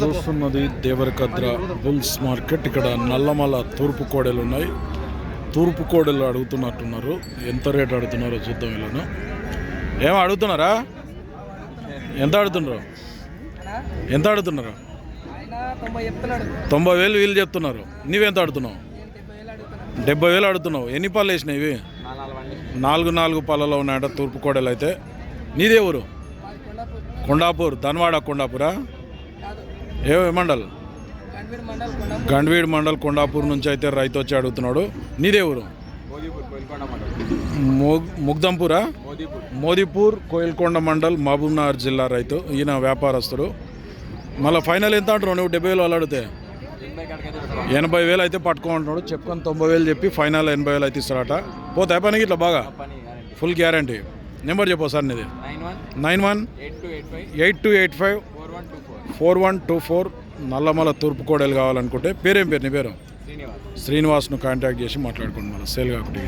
చూస్తున్నది Devarakadra bulls market. ఇక్కడ నల్లమల తూర్పు కోడెలు ఉన్నాయి. తూర్పు కోడెలు అడుగుతున్నట్టున్నారు. ఎంత రేట్ అడుగుతున్నారో చూద్దాం ఇలాను ఏం అడుగుతున్నారా? ఎంత అడుగుతున్నారు? ఎంత అడుగుతున్నారు? తొంభై వేలు వీళ్ళు చెప్తున్నారు. నువ్వెంత అడుగుతున్నావు? డెబ్బై వేలు అడుగుతున్నావు. ఎన్ని పళ్ళు వేసినాయి ఇవి? నాలుగు నాలుగు పళ్ళలో ఉన్నాయట తూర్పు కోడలు అయితే. నీదే ఊరు? కొండాపూర్. ధన్వాడ కొండాపురా? ఏ మండల్? గండ్వీడ్ మండల్ కొండాపూర్. నుంచి అయితే రైతు వచ్చి అడుగుతున్నాడు. నీదే ఊరు? మొగ్- ముగ్దంపూరా మోదీపూర్. కోయిల్కొండ మండల్ మహబూబ్నగర్ జిల్లా రైతు ఈయన వ్యాపారస్తుడు. మళ్ళీ ఫైనల్ ఎంత అంటారు నువ్వు డెబ్బై వేలు వాళ్ళు అడిగితే. ఎనభై వేలు అయితే పట్టుకోమంటున్నాడు చెప్పుకొని తొంభై వేలు చెప్పి ఫైనల్ ఎనభై వేలు అయితే ఇస్తాడట. పోతాయి పనికి ఇట్లా బాగా? ఫుల్ గ్యారంటీ నెంబర్ చెప్పు సార్ నీది. Nine one eight two eight five four one two four. Nallamala తూర్పు కోడలు కావాలనుకుంటే పేరేం పేరు నీ పేరు? శ్రీనివాస్. శ్రీనివాస్ను కాంటాక్ట్ చేసి మాట్లాడుకోండి మళ్ళీ సేల్ కాకుండా.